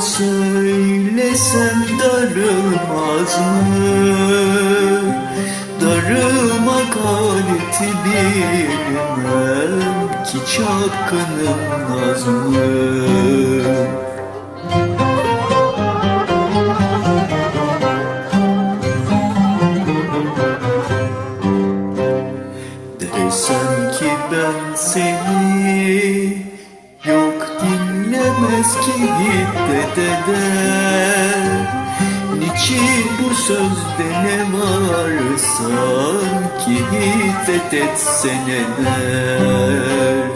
söylesem darılmaz mı? Darılmak aleti bilmem ki çapkınım nazmı Desem ki ben seni yok dinle dinlemez ki dede Niçin bu sözde ne var? Sanki hiddet etsene der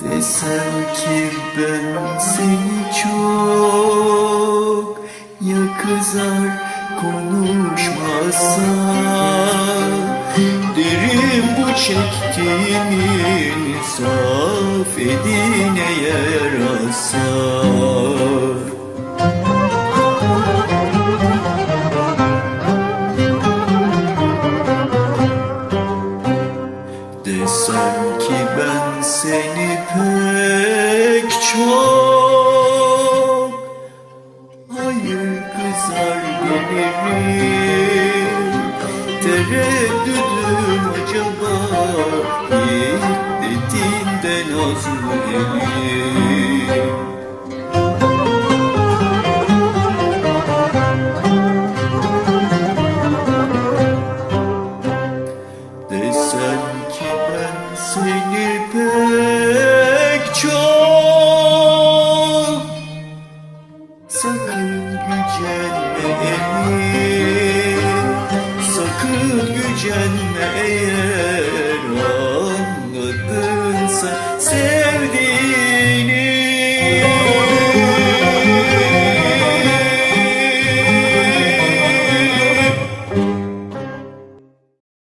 Desem ki ben seni çok Ya kızar konuşmazsan Derim bu çektiğimin saf edine yarasar Desem ki ben seni pek çok Hayır kızar gelirim Tereddüdüm acaba? Hiddetinden az mı elim Desem ki ben seni pek çok جنة. يا